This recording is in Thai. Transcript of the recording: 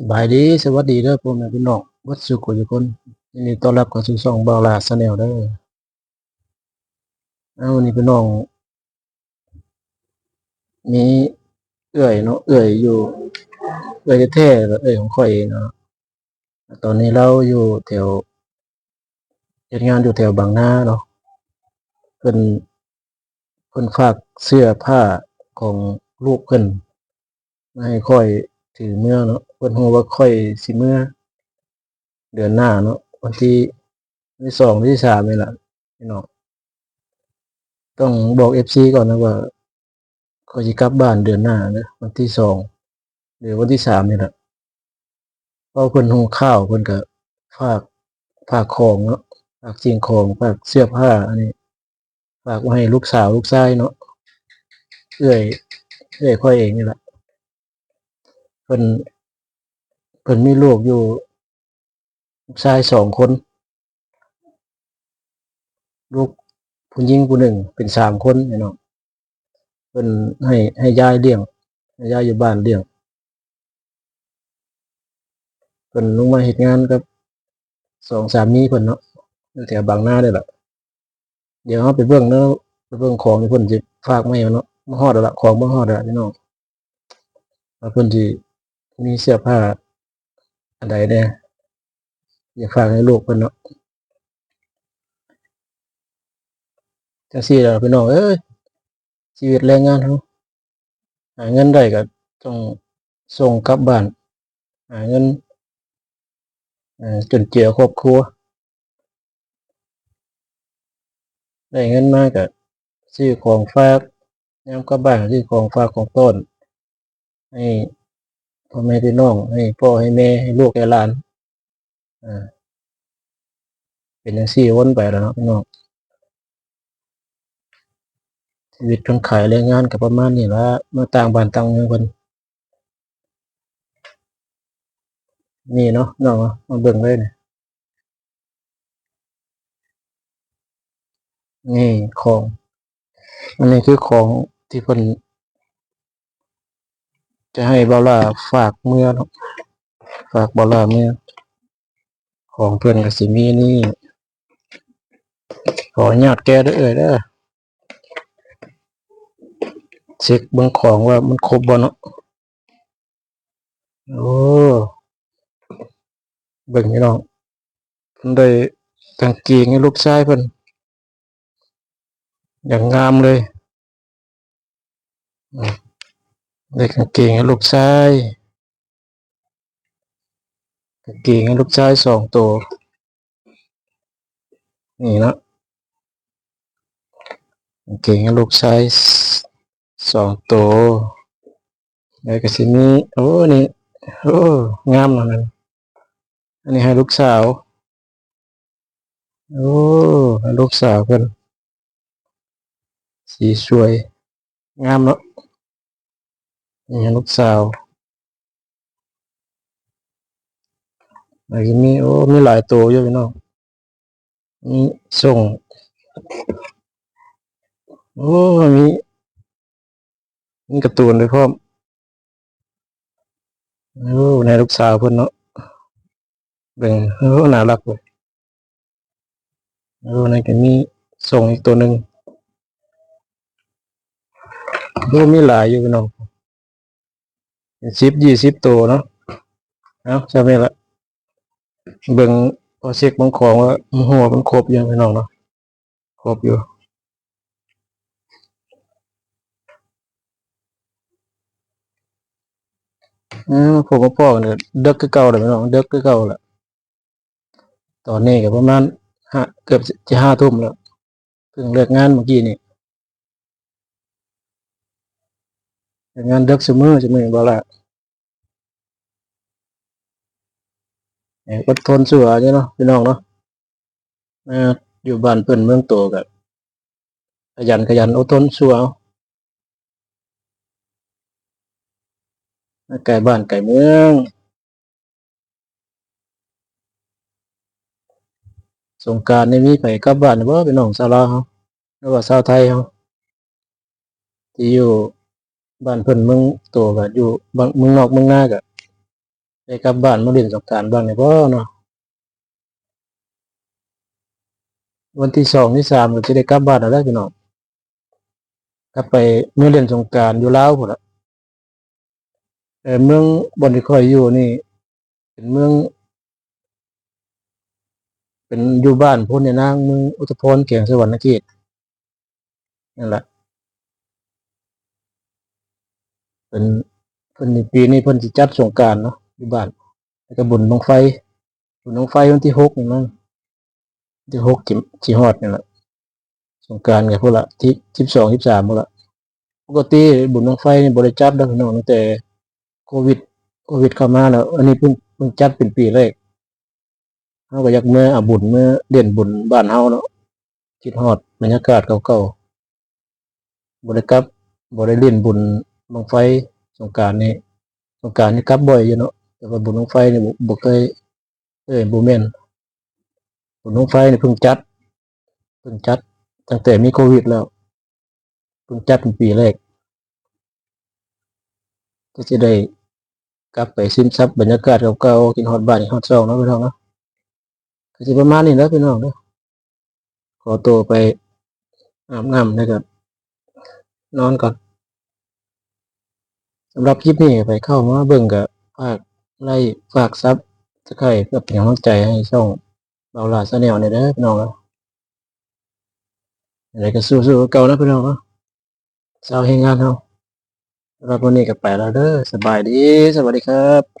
สบายดีสวัสดีเด้อพ่อแม่พี่น้องวัดสุขทุกคนยินดีต้อนรับเข้าสู่ช่องบาลาชาแนลเด้อเอาวันนี้พี่น้องมีเอื้อยเนาะเอื้อยอยู่ เอื้อยแท้ๆเอื้อยของข่อยเองเนาะตอนนี้เราอยู่แถวเฮ็ดงานอยู่แถวบางนาเนาะเพิ่นเพิ่นฝากเสื้อผ้าของลูกเพิ่นมาให้ข่อยถือเมื่อเนาะ เพิ่นฮู้ว่าข่อยสิเมื่อ เดือนหน้าเนาะวันที่วันที่สองวันที่สามนี่แหละพี่น้องต้องบอกเอฟซีก่อนนะว่าเขาจะกลับบ้านเดือนหน้าเนะวันที่สองหรือวันที่สามนี่แหละเพราะคนหุงข้าวคนก็ฝากฝากของเนาะฝากสิ่งของฝากเสื้อผ้าอันนี้ ฝากไว้ให้ลูกสาวลูกชายเนาะเอื้อยเอื้อยค่อยเองนี่แหละเพิ่น พิ่นมีลูกอยู่ลูกชายสองคน ลูกผู้หญิงผู้หนึ่งเป็นสามคนพี่น้องเพิ่นให้ให้ยายเลี้ยงให้ยายอยู่บ้านเลี้ยงเพิ่นลงมาเฮ็ดงานกับสองสามีเพิ่นเนาะอยู่แถวบางนาได้ละเดี๋ยวเราไปเบิ่งเนาะไปเบิ่งของที่เพิ่นสิฝากไมาให้เนาะมาฮอดละของบ่ฮอดละพี่น้องเพิ่นสิมีเสื้อผ้า อันใดแน่อยากฝากให้ลูกเพิ่นเนาะจังซี่ล่ะพี่น้องเอ้ยชีวิตแรงงานเฮาหาเงินได้ก็ต้องส่งกลับบ้านหาเงินจนเจือครอบครัวได้เงินมากก็ซื้อของฝากยามกลับบ้านซื้อของฝากของต้นให้ พ่อแม่พี่น้อง ให้พ่อให้แม่ให้ลูกให้หลานอ่าเป็นจังซี่วนไปแล้วเนาะพี่น้องชีวิตคนขายแรงงานก็ประมาณนี้ละมาต่างบ้านต่างเมืองเพิ่นนี่เนาะน้องมาเบิ่งเลยนี่นี่ของ อันนี้คือของที่เพิ่น จะให้บาล่าฝากเมื่อฝากบาล่าเมื่อของเพิ่อนก็สิมีนี่ ขอญาตแกด้อเอ่ยเด้อเช็คเบิ่งของว่ามันครบบ่เนาะโอ้เบิ่งพี่น้องเพิ่นได้กางเกงให้ลูกชายเพิ่นอย่างงามเลย ได้กางเกงให้ลูกชายกางเกงให้ลูกชายสองตัวนี่นะกางเกงให้ลูกชายสองตัวแล้วก็สิมีโอ้นี่โอ้งามเนาะนั่นอันนี้ให้ลูกสาวโอ้ให้ลูกสาวเพิ่นสีสวยงามเนาะ นี่ให้ลูกสาวแล้วก็มีโอ้มีหลายตัวอยู่พี่น้องมีส่ง โอ้มีมีการ์ตูนด้วยพร้อมโอ้ในลูกสาวเพิ่อนเนาะเบ่งโอ้น่ารักเว้ยโอ้ในก็มีส่งอีกตัวหนึ่งโอ้มีหลายอยู่พี่น้อง เป็นสิบยี่สิบตัวเนาะเอาใช่ไหมละเบิ่งพอเช็คบางของว่าหัวมันครบอยู่พี่น้องเนาะครบอยู่อืมผมกับพ่อเนี่ยเด็กคือเก่าเลยพี่น้องเด็กคือเก่าแหละตอนนี้ก็ประมาณห้าเกือบจะห้าทุ่มแล้วเพิ่งเลิกงานเมื่อกี้นี่เลิก งานเด็กเสมอเสมอบ่ละอดทนสู้เอาเนาะพี่น้องเนาะอออยู่บ้านเพิ่อนเมืองโตก็ขยันขยันอดทนสู้เอไกลบ้านไกลเมือง สงกานต์นี่มีไปกับบ้านบ่พี่น้องชาวลาวเฮาหรือว่าชาวไทยเฮาที่อยู่ บ้านเพิ่นเมืองโตก็อยู่บางเมืองนอกเมืองนาก็ได้กลับบ้านมาเล่นสงกรานต์บ้างได้บ่เนาะวันที่สองที่สามก็สิได้กลับบ้านแล้วพี่น้องกลับไปเมื่อเล่นสงกรานต์อยู่ลาวพุ่นละแต่เมืองบอนที่ข่อยอยู่นี่ เป็นเมือง เป็นอยู่บ้านพ้นในนางเมืองอุตพรเกียงสวรรณเขตนั่นแหละ เป็นเพิ่นนี่ปีนี้เพิ่นสิจัดสงกานต์เนาะอยู่บ้านแล้วก็บุญบังไฟบุญบังไฟวันที่หกนี่มั้งวันที่หกจิสิฮอดนี่แหละสงกานต์ก็พุ่นละที่สิบสองสิบสามพุ่นละปกติบุญบังไฟนี่บ่ได้จัดเด้อพี่น้องตั้งแต่โควิดโควิดเข้ามาแล้ว อันนี้เพิ่งเพิ่งจัดเป็นปีแรกเฮาก็อยากเมื่ออาบุญเมื่อเด่นบุญบ้านเฮาเนาะคิดฮอดบรรยากาศเก่าๆบ่ได้กลับบ่ได้เล่นบุญ บังไฟสงกานต์นี่สงกานต์นี่กลับบ่อยอยู่เนาะแต่ว่าบุญบังไฟนี่บ่บ่เคยเอ้ยบ่แม่นบุญบังไฟนี่เพิ่งจัดเพิ่งจัดตั้งแต่มีโควิดแล้วเพิ่งจัดเป็นปีแรกก็จะได้กลับไปซึมซับบรรยากาศเก่าๆกินฮอดบ้านฮอดซองเนาะพี่น้องเนาะก็สิประมาณนี้แล้วพี่น้องเด้อขอตัวไปอาบน้ำนะครับนอนก่อนำหรับคลิปนี้ไปเข้ามาเบิ่งกับฝากไล่ฝากซับจะใครเพื่อเป็นกำลังใจให้ช่องเบาลาสแนลเนี่ยเด้อพี่น้องนะอะไรก็สู้ๆเก่านะพี่น้องเนาะเช้าให้งานเฮาสำหรับวันนี้ก็ไปแล้วเด้อสบายดีสวัสดีครับ